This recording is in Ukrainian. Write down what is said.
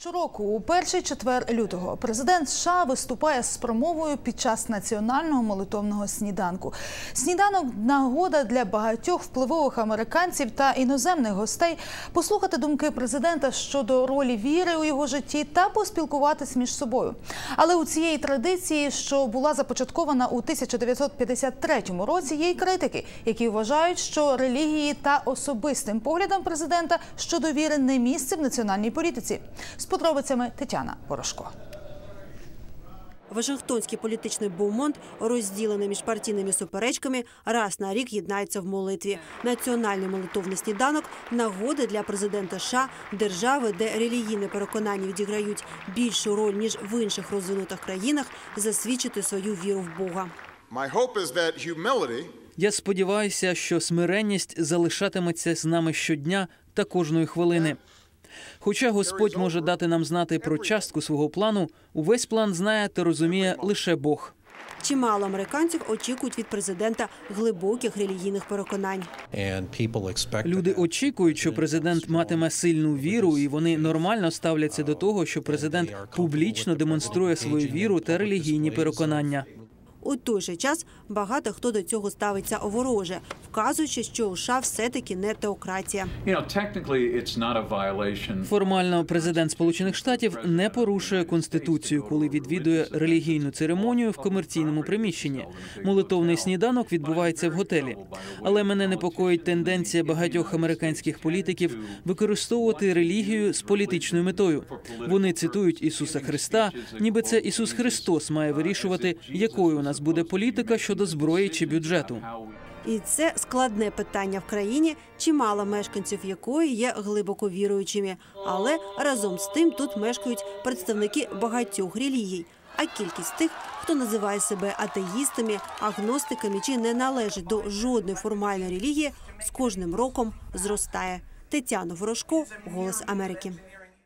Щороку, у перший четвер лютого, президент США виступає з промовою під час національного молитовного сніданку. Сніданок нагода для багатьох впливових американців та іноземних гостей послухати думки президента щодо ролі віри у його житті та поспілкуватись між собою. Але у цієї традиції, що була започаткована у 1953 році, є й критики, які вважають, що релігії та особистим поглядам президента щодо віри не місце в національній політиці. З подробицями Тетяна Порошко. Вашингтонський політичний бумонт, розділений між партійними суперечками, раз на рік єднається в молитві. Національний молитовний сніданок нагода для президента США, держави, де релігійні переконання відіграють більшу роль ніж в інших розвинутих країнах, засвідчити свою віру в Бога. Я сподіваюся, що смиренність залишатиметься з нами щодня та кожної хвилини. Хоча Господь може дати нам знати про частку свого плану, увесь план знає та розуміє лише Бог. Чимало американців очікують від президента глибоких релігійних переконань. Люди очікують, що президент матиме сильну віру, і вони нормально ставляться до того, що президент публічно демонструє свою віру та релігійні переконання. У той же час багато хто до цього ставиться вороже, вказуючи, що у США все-таки не теократія. Формально президент Сполучених Штатів не порушує конституцію, коли відвідує релігійну церемонію в комерційному приміщенні. Молитовний сніданок відбувається в готелі. Але мене непокоїть тенденція багатьох американських політиків використовувати релігію з політичною метою. Вони цитують Ісуса Христа, ніби це Ісус Христос має вирішувати, якою у нас буде політика щодо зброї чи бюджету. І це складне питання в країні, чимало мешканців якої є глибоко віруючими. Але разом з тим тут мешкають представники багатьох релігій. А кількість тих, хто називає себе атеїстами, агностиками чи не належить до жодної формальної релігії, з кожним роком зростає. Тетяна Ворожко, Голос Америки.